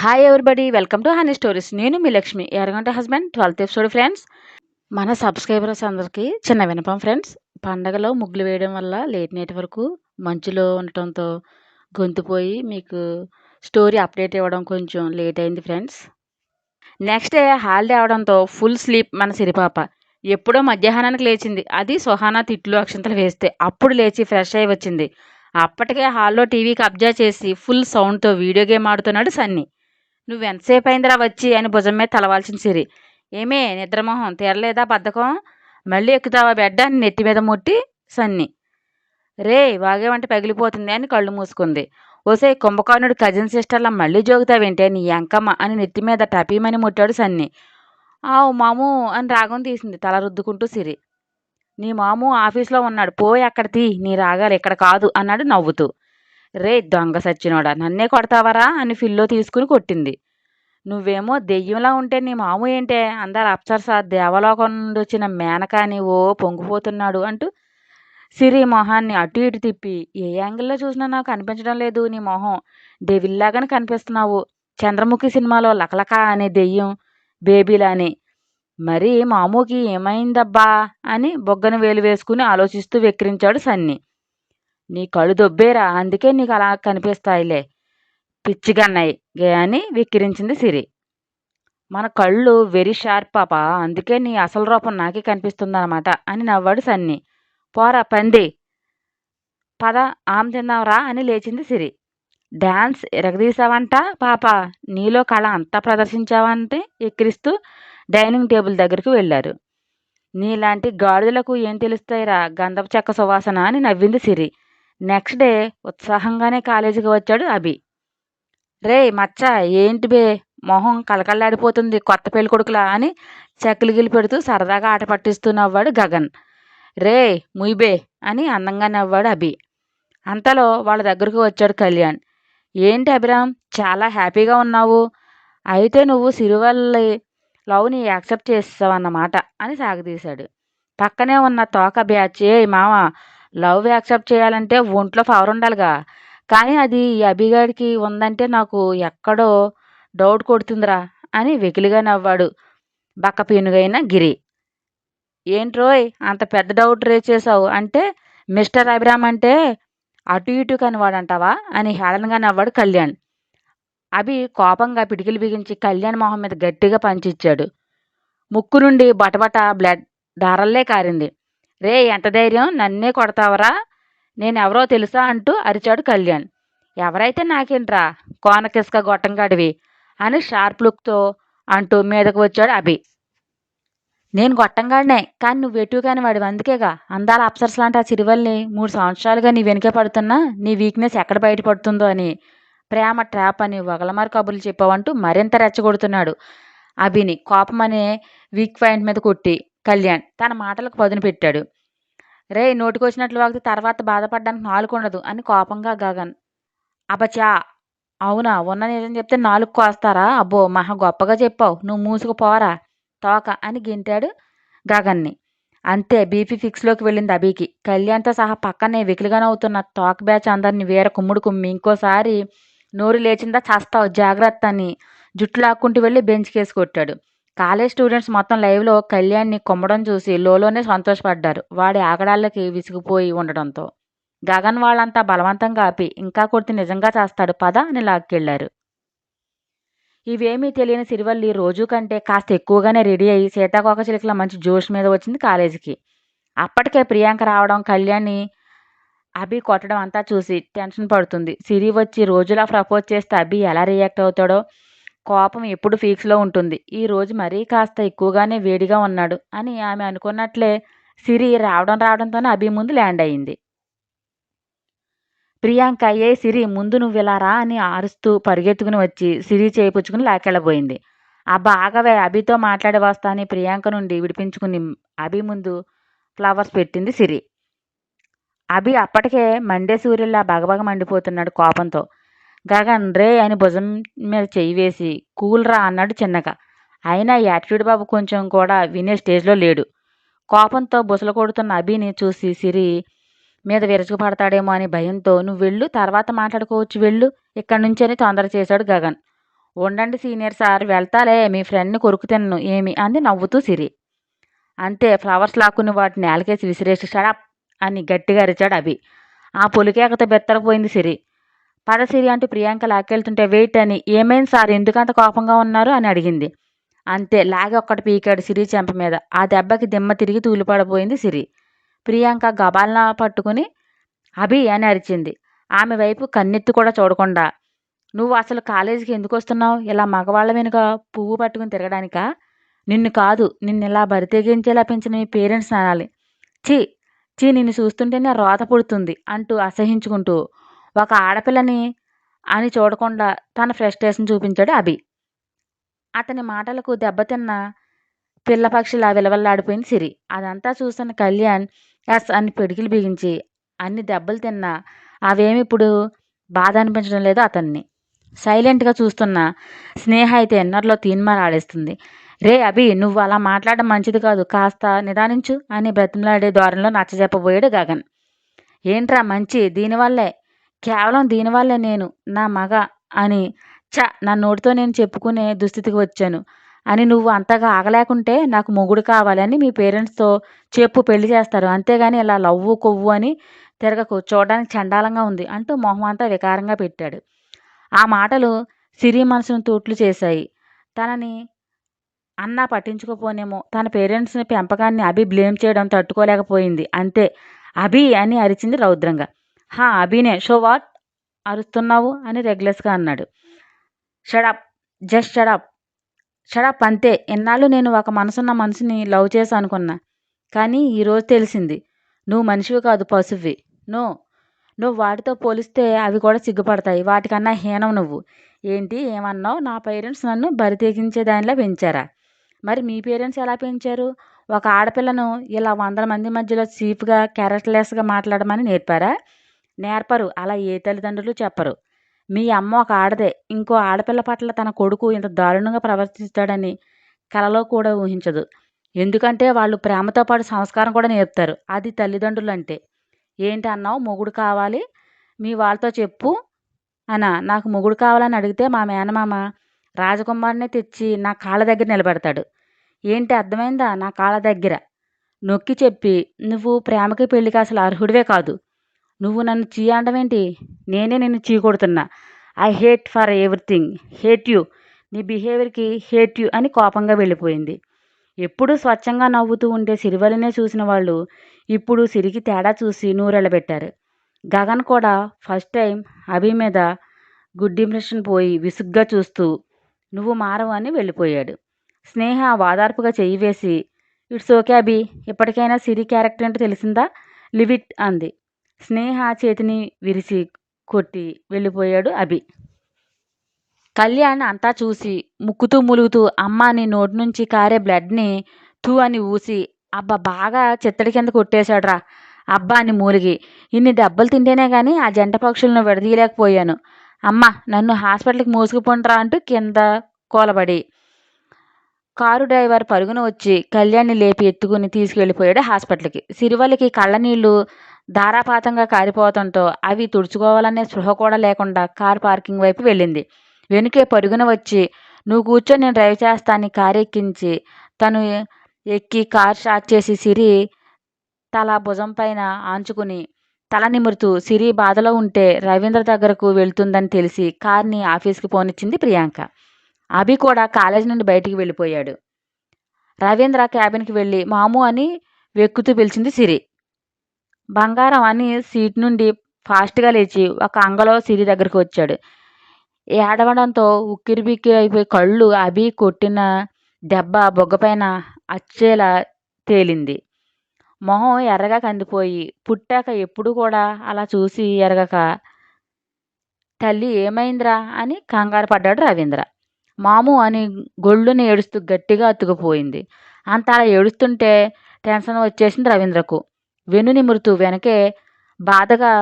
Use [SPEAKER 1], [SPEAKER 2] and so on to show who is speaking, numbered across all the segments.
[SPEAKER 1] Hi everybody welcome to honey stories నేను మీ Lakshmi. ఎరగంట husband twelfth episode friends మన subscribers అందరికీ చిన్న వినపం ఫ్రెండ్స్ పండగలో ముగ్గులు వేయడం వల్ల లేట్ నైట్ వరకు మంచులో ఉండటంతో గొంతుపోయి మీకు స్టోరీ అప్డేట్ ఇవ్వడం కొంచెం లేట్ అయింది ఫ్రెండ్స్ నెక్స్ట్ డే హాలిడే అవడంతో ఫుల్ స్లీప్ మన సిరిపాప. ఎప్పుడో మధ్యాహ్నానికి లేచింది. అది సుహానా తిట్లు అక్షంతలు వేస్తే అప్పుడు లేచి ఫ్రెష్ అయి వచ్చింది. అప్పటికే హాల్లో టీవీకి అబ్జర్వ్ చేసి ఫుల్ సౌండ్తో వీడియో గేమ్ ఆడుతున్నాడు సన్నీ. నువ్వు ఎంతసేపు అయిందిరా వచ్చి అని భుజం మీద తలవాల్సిన సిరి. ఏమే నిద్రమోహం? తీరలేదా బద్ధకం? మళ్ళీ ఎక్కుతావా బెడ్డ? అని నెత్తి మీద ముట్టి సన్ని. రే వాగేవంటే పగిలిపోతుంది అని కళ్ళు మూసుకుంది. ఓసే కుంభకర్ణుడు కజిన్ సిస్టర్లా మళ్ళీ జోగుతావేంటే నీ ఎంకమ్మ అని నెత్తి మీద టపీమని ముట్టాడు సన్ని. ఆవు మాము అని రాగం తీసింది తల రుద్దుకుంటూ సిరి. నీ మాము ఆఫీస్లో ఉన్నాడు పోయి అక్కడ తీ నీ రాగాలి ఇక్కడ కాదు అన్నాడు నవ్వుతూ. రే దొంగ సచ్చినోడా నన్నే కొడతావరా అని ఫిల్లో తీసుకుని కొట్టింది. నువ్వేమో దెయ్యంలా ఉంటే నీ మాము ఏంటే? అందరు అప్సరస దేవలోకం నుండి వచ్చిన మేనకాని ఓ పొంగిపోతున్నాడు అంటూ సిరి మొహాన్ని అటు ఇటు తిప్పి ఏ యాంగిల్లో చూసినా నాకు కనిపించడం లేదు నీ మొహం. డెవిల్లాగానే కనిపిస్తున్నావు. చంద్రముఖి సినిమాలో లకలక అనే దెయ్యం బేబీలాని మరి మామూకి ఏమైందబ్బా అని బొగ్గన వేలు వేసుకుని ఆలోచిస్తూ వెక్కిరించాడు సన్ని. నీ కళ్ళు దొబ్బేరా? అందుకే నీకు అలా కనిపిస్తాయిలే పిచ్చిగన్నాయి అని వెక్కిరించింది సిరి. మన కళ్ళు వెరీ షార్ప్ పాప అందుకే నీ అసలు రూపం నాకే కనిపిస్తుందన్నమాట అని నవ్వాడు సన్ని. పోరా పంది. పద ఆమె తిందాంరా అని లేచింది సిరి. డ్యాన్స్ ఎరగదీసావంట పాప. నీలో కళ అంతా ప్రదర్శించావంటే ఎక్కిరిస్తూ డైనింగ్ టేబుల్ దగ్గరికి వెళ్ళారు. నీలాంటి గాడిదలకు ఏం తెలుస్తాయిరా? గంధపు చెక్క సువాసన అని నవ్వింది సిరి. నెక్స్ట్ డే ఉత్సాహంగానే కాలేజీకి వచ్చాడు అభి. రే మచ్చ ఏంటి బే? మొహం కలకల్లాడిపోతుంది కొత్త పెళ్ళికొడుకులా అని చెక్కలిగిలి పెడుతూ సరదాగా ఆట పట్టిస్తూ నవ్వాడు గగన్. రే ముయిబే అని అందంగా నవ్వాడు అభి. అంతలో వాళ్ళ దగ్గరకు వచ్చాడు కళ్యాణ్. ఏంటి అభిరామ్ చాలా హ్యాపీగా ఉన్నావు. అయితే నువ్వు సిరివల్లి లవ్ని యాక్సెప్ట్ చేస్తావన్నమాట అని సాగదీశాడు. పక్కనే ఉన్న తోక బ్యాచ్ ఏ మామ లవ్ యాక్సెప్ట్ చేయాలంటే ఒంట్లో పవర్ ఉండాలిగా. కానీ అది ఈ అభిగాడికి ఉందంటే నాకు ఎక్కడో డౌట్ కొడుతుందిరా అని వెకిలిగా నవ్వాడు బక్క పీనుగైన గిరి. ఏంట్రోయ్ అంత పెద్ద డౌట్ రేజ్ చేసావు అంటే మిస్టర్ అభిరామ్ అంటే అటు ఇటు కనివాడంటావా? అని హేళనగా నవ్వాడు కళ్యాణ్. అభి కోపంగా పిడికిలు బిగించి కళ్యాణ్ మొహం మీద గట్టిగా పంచిచ్చాడు. ముక్కు నుండి బటబట బ్లడ్ దారల్లే కారింది. రే ఎంత ధైర్యం? నన్నే కొడతావరా? నేనెవరో తెలుసా అంటూ అరిచాడు కళ్యాణ్. ఎవరైతే నాకేంట్రా? కోనకిసుక గొట్టంగాడివి అని షార్ప్ లుక్తో అంటూ మీదకు వచ్చాడు అభి. నేను గొట్టంగాడినే కానీ నువ్వు ఎటు కాని వాడి అందుకేగా. అందాల అప్సర్స్ లాంటి ఆ చిరువల్ని మూడు సంవత్సరాలుగా నీ వెనుక పడుతున్నా నీ వీక్నెస్ ఎక్కడ బయటపడుతుందో అని ప్రేమ ట్రాప్ అని వగలమారు కబుర్లు చెప్పావంటూ మరింత రెచ్చగొడుతున్నాడు అభిని. కోపం అనే వీక్ పాయింట్ మీద కొట్టి కళ్యాణ్ తన మాటలకు పదును పెట్టాడు. రే నోటికొచ్చినట్లు వాగితే తర్వాత బాధపడడానికి నాలుగు ఉండదు అని కోపంగా గగన్. అబచా అవునా? ఉన్న నిజం చెప్తే నాలుగు కోస్తారా? అబ్బో మహా గొప్పగా చెప్పావు. నువ్వు మూసుకుపోరా తోక అని గింటాడు గగన్ని. అంతే బీపీ ఫిక్స్లోకి వెళ్ళింది అభికి. కళ్యాణ్తో సహా పక్కనే వెకిలిగా నవ్వుతున్న తోక బ్యాచ్ అందరిని వేరే కుమ్ముడు కుమ్మి ఇంకోసారి నోరు లేచిందా చస్తావు జాగ్రత్త అని జుట్టు లాక్కుంటూ వెళ్ళి బెంచ్ కేసు కొట్టాడు. కాలేజ్ స్టూడెంట్స్ మొత్తం లైవ్లో కళ్యాణ్ని కొమ్మడం చూసి లోలోనే సంతోషపడ్డారు. వాడి ఆగడాళ్ళకి విసిగిపోయి ఉండడంతో. గగన్ వాళ్ళంతా బలవంతంగా ఆపి ఇంకా కొడితే నిజంగా చేస్తాడు పద అని లాక్కెళ్ళారు ఇవేమీ తెలియని సిరివల్లి రోజు కంటే కాస్త ఎక్కువగానే రెడీ అయ్యి సీతాకోక చిలుకల మంచి జోష్ మీద వచ్చింది కాలేజీకి. అప్పటికే ప్రియాంక రావడం కళ్యాణ్ని అభి కొట్టడం అంతా చూసి టెన్షన్ పడుతుంది. సిరి వచ్చి రోజులా ప్రపోజ్ చేస్తే అభి ఎలా రియాక్ట్ అవుతాడో కోపం ఎప్పుడు ఫీక్స్లో ఉంటుంది. ఈ రోజు మరీ కాస్త ఎక్కువగానే వేడిగా ఉన్నాడు అని ఆమె అనుకున్నట్లే సిరి రావడం రావడంతోనే అభి ముందు ల్యాండ్ అయింది. ప్రియాంక ఏ సిరి ముందు నువ్వు ఇలా రా అని అరుస్తూ పరిగెత్తుకుని వచ్చి సిరి చేపుచ్చుకుని లాకెళ్ళబోయింది. ఆ ఆగవే అభితో మాట్లాడి వస్తా అని ప్రియాంక నుండి విడిపించుకుని అభి ముందు ఫ్లవర్స్ పెట్టింది సిరి. అభి అప్పటికే మండే సూర్యుల్లా బగబగ మండిపోతున్నాడు కోపంతో. గగన్ రే అని భుజం మీద చెయ్యి వేసి కూల్రా అన్నాడు చిన్నగా. అయినా యాటిట్యూడ్ బాబు కొంచెం కూడా వినే స్టేజ్లో లేడు. కోపంతో బుసలు కొడుతున్న అభిని చూసి సిరి మీద విరచుకుపడతాడేమో అని భయంతో నువ్వు వెళ్ళు తర్వాత మాట్లాడుకోవచ్చు వెళ్ళు ఇక్కడి నుంచని తొందర చేశాడు గగన్. ఉండండి సీనియర్ సార్ వెళ్తాలే మీ ఫ్రెండ్ని కొరుకు తిన్ను ఏమి అంది నవ్వుతూ సిరి. అంతే ఫ్లవర్స్ లాక్కుని వాటిని నేలకేసి విసిరేసి షడప్ అని గట్టిగా అరిచాడు అభి. ఆ పులికేకతో బెత్తరపోయింది సిరి. పద సిరి అంటూ ప్రియాంక లాక్కెళ్తుంటే వెయిట్ అని ఏమైంది సార్ ఎందుకంత కోపంగా ఉన్నారు? అని అడిగింది. అంతే లాగి ఒక్కటి పీకాడు సిరి చెంప మీద. ఆ దెబ్బకి దిమ్మ తిరిగి తూలిపడబోయింది సిరి. ప్రియాంక గబాలన పట్టుకుని అభి అని అరిచింది. ఆమె వైపు కన్నెత్తి కూడా చూడకుండా నువ్వు అసలు కాలేజీకి ఎందుకు వస్తున్నావు? ఇలా మగవాళ్ళ వెనుక పువ్వు పట్టుకుని తిరగడానికా? నిన్ను కాదు నిన్ను ఇలా బరితెగించేలా పెంచిన మీ పేరెంట్స్ అనాలి చీ చీ నిన్ను చూస్తుంటేనే రోత పుడుతుంది అంటూ అసహించుకుంటూ ఒక ఆడపిల్లని అని చూడకుండా తన ఫ్రస్ట్రేషన్ చూపించాడు అభి. అతని మాటలకు దెబ్బతిన్న పిల్ల పక్షిలా విలవల్లాడిపోయింది సిరి. అదంతా చూస్తున్న కళ్యాణ్ ఎస్ అని పిడికిలు బిగించి అన్ని దెబ్బలు తిన్నా అవేమి ఇప్పుడు బాధ అనిపించడం లేదు అతన్ని. సైలెంట్గా చూస్తున్న స్నేహ అయితే ఎన్నర్లో తీన్మారాడేస్తుంది రే అభి నువ్వు అలా మాట్లాడడం మంచిది కాదు. కాస్త నిదానించు అని బ్రతిమలాడే ధోరణిలో నచ్చజెప్పబోయాడు గగన్. ఏంట్రా మంచి? దీనివల్లే కేవలం దీనివల్లే నేను నా మగ అని చ నా నోటితో నేను చెప్పుకునే దుస్థితికి వచ్చాను. అని నువ్వు అంతగా ఆగలేకుంటే నాకు మొగుడు కావాలని మీ పేరెంట్స్తో చెప్పు పెళ్ళి చేస్తారు. అంతేగాని ఇలా లవ్వు కొవ్వు అని తిరగకు. చూడడానికి చండాలంగా ఉంది అంటూ మొహం అంతా వికారంగా పెట్టాడు. ఆ మాటలు సిరి మనసును తూట్లు చేశాయి. తనని అన్నా పట్టించుకోపోనేమో. తన పేరెంట్స్ని పెంపకాన్ని అభి బ్లేమ్ చేయడం తట్టుకోలేకపోయింది. అంతే. అభి అని అరిచింది రౌద్రంగా. హా అభినే షో వాట్ అరుస్తున్నావు అని రెగ్యులర్స్గా అన్నాడు. షడప్ జస్ట్ షడప్ షడప్ అంతే. ఎన్నాళ్ళు నేను ఒక మనసున్న మనిషిని లవ్ చేసి అనుకున్నా. కానీ ఈరోజు తెలిసింది. నువ్వు మనిషివి కాదు పశువి నో నువ్వు వాటితో పోలిస్తే అవి కూడా సిగ్గుపడతాయి. వాటికన్నా హీనం నువ్వు. ఏంటి? ఏమన్నావు? నా పేరెంట్స్ నన్ను బరితెగించే దానిలో పెంచారా? మరి మీ పేరెంట్స్ ఎలా పెంచారు? ఒక ఆడపిల్లను ఇలా వందల మంది మధ్యలో చీప్గా క్యారెక్టర్లెస్గా మాట్లాడమని నేర్పారా? నేర్పరు. అలా ఏ తల్లిదండ్రులు చెప్పరు. మీ అమ్మ ఒక ఆడదే. ఇంకో ఆడపిల్ల పట్ల తన కొడుకు ఇంత దారుణంగా ప్రవర్తిస్తాడని కలలో కూడా ఊహించదు. ఎందుకంటే వాళ్ళు ప్రేమతో పాటు సంస్కారం కూడా నేర్పుతారు. అది తల్లిదండ్రులు అంటే. ఏంటి అన్నావు? మొగుడు కావాలి. మీ వాళ్ళతో చెప్పు అనా నాకు మొగుడు కావాలని అడిగితే మా మేనమామ రాజకుమారునే తెచ్చి నా కాళ్ళ దగ్గర నిలబెడతాడు. ఏంటి అర్థమైందా? నా కాళ్ళ దగ్గర. నొక్కి చెప్పి నువ్వు ప్రేమకి పెళ్ళికి అసలు అర్హుడివే కాదు. నువ్వు నన్ను చీ అంటవేంటి నేనే నిన్ను చీ కొడుతున్నా I hate for everything. Hate you. నీ బిహేవియర్కి హేట్ యూ అని కోపంగా వెళ్ళిపోయింది. ఎప్పుడూ స్వచ్ఛంగా నవ్వుతూ ఉండే సిరివలినే చూసిన వాళ్ళు ఇప్పుడు సిరికి తేడా చూసి నూరెళ్ళబెట్టారు. గగన్ కూడా ఫస్ట్ టైం అభి మీద గుడ్ ఇంప్రెషన్ పోయి విసుగ్గా చూస్తూ నువ్వు మారవు అని వెళ్ళిపోయాడు. స్నేహ వాదార్పుగా చెయ్యి వేసి ఇట్స్ ఓకే అభి. ఇప్పటికైనా సిరి క్యారెక్టర్ ఏంటో తెలిసిందా? లివిట్ అంది. స్నేహ చేతిని విరిసి కొట్టి వెళ్ళిపోయాడు అభి. కళ్యాణ్ అంతా చూసి ముక్కుతూ ములుగుతూ అమ్మాని నోటి నుంచి కారే బ్లడ్ని తూ అని ఊసి అబ్బా బాగా చిత్తడి కింద కొట్టేశాడురా అబ్బా అని మూలిగి ఇన్ని దెబ్బలు తింటేనే కానీ ఆ జంట పక్షులను విడదీయలేకపోయాను. అమ్మ నన్ను హాస్పిటల్కి మోసుకుపోండిరా అంటూ కింద కోలబడి కారు డ్రైవర్ పరుగున వచ్చి కళ్యాణ్ని లేపి ఎత్తుకుని తీసుకెళ్ళిపోయాడు హాస్పిటల్కి. సిరివల్లికి కళ్ళ నీళ్ళు ధారాపాతంగా కారిపోవడంతో అవి తుడుచుకోవాలనే స్పృహ కూడా లేకుండా కార్ పార్కింగ్ వైపు వెళ్ళింది. వెనుకే పరుగున వచ్చి నువ్వు కూర్చొని నేను డ్రైవ్ చేస్తాను కారు ఎక్కించి తను ఎక్కి కార్ స్టార్ట్ చేసి సిరి తల భుజం పైన ఆంచుకుని తల నిమురుతూ సిరి బాధలో ఉంటే రవీంద్ర దగ్గరకు వెళ్తుందని తెలిసి కార్ని ఆఫీస్కి పోనిచ్చింది ప్రియాంక. అభి కూడా కాలేజీ నుండి బయటికి వెళ్ళిపోయాడు. రవీంద్ర క్యాబిన్కి వెళ్ళి మాము అని వెక్కుతూ పిలిచింది సిరి. బంగారం అని సీట్ నుండి ఫాస్ట్గా లేచి ఒక అంగలో సిరి దగ్గరికి వచ్చాడు. ఏడవడంతో ఉక్కిరి బిక్కిరి అయిపోయి కళ్ళు అభి కొట్టిన దెబ్బ బొగ్గపైన అచ్చేలా తేలింది. మొహం ఎర్రగా కందిపోయి పుట్టాక ఎప్పుడు కూడా అలా చూసి ఎరగక తల్లి ఏమైందిరా? అని కంగారు పడ్డాడు రవీంద్ర. మాము అని గొళ్ళుని ఏడుస్తూ గట్టిగా అతుకుపోయింది. అంత అలా ఏడుస్తుంటే టెన్షన్ వచ్చేసింది రవీంద్రకు. వెన్ను నిమురుతూ వెనకే బాధగా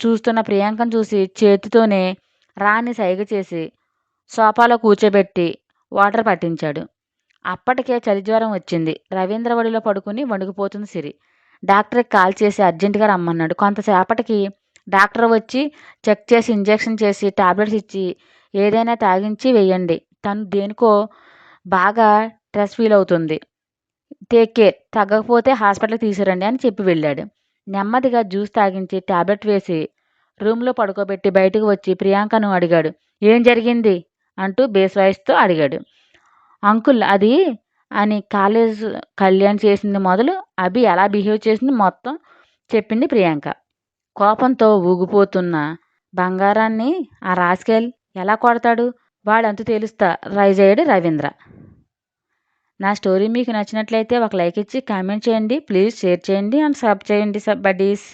[SPEAKER 1] చూస్తున్న ప్రియాంకను చూసి చేతితోనే రాణి సైగ చేసి సోఫాలో కూర్చోబెట్టి వాటర్ పట్టించాడు. అప్పటికే చలిజ్వరం వచ్చింది. రవీంద్ర ఒడిలో పడుకుని వణుకుపోతుంది సిరి. డాక్టర్కి కాల్ చేసి అర్జెంటుగా రమ్మన్నాడు. కొంతసేపటికి డాక్టర్ వచ్చి చెక్ చేసి ఇంజెక్షన్ చేసి టాబ్లెట్స్ ఇచ్చి ఏదైనా తాగించి వెయ్యండి తను దేనికో బాగా స్ట్రెస్ ఫీల్ అవుతుంది. టేక్ కేర్ తగ్గకపోతే హాస్పిటల్కి తీసుకురండి అని చెప్పి వెళ్ళాడు. నెమ్మదిగా జ్యూస్ తాగించి టాబ్లెట్ వేసి రూమ్లో పడుకోబెట్టి బయటకు వచ్చి ప్రియాంకను అడిగాడు. ఏం జరిగింది? అంటూ బేస్ వాయిస్తో అడిగాడు. అంకుల్ అది అని కాలేజ్ కళ్యాణ్ చేసింది మొదలు అభి ఎలా బిహేవ్ చేసింది మొత్తం చెప్పింది ప్రియాంక. కోపంతో ఊగిపోతున్న బంగారాన్ని ఆ రాస్కెల్ ఎలా కొడతాడు? వాడంతు తెలుస్తా రైజ్ అయ్యాడు రవీంద్ర. నా స్టోరీ మీకు నచ్చినట్లయితే ఒక లైక్ ఇచ్చి కామెంట్ చేయండి ప్లీజ్ షేర్ చేయండి అండ్ సబ్ చేయండి సబ్ బడీస్.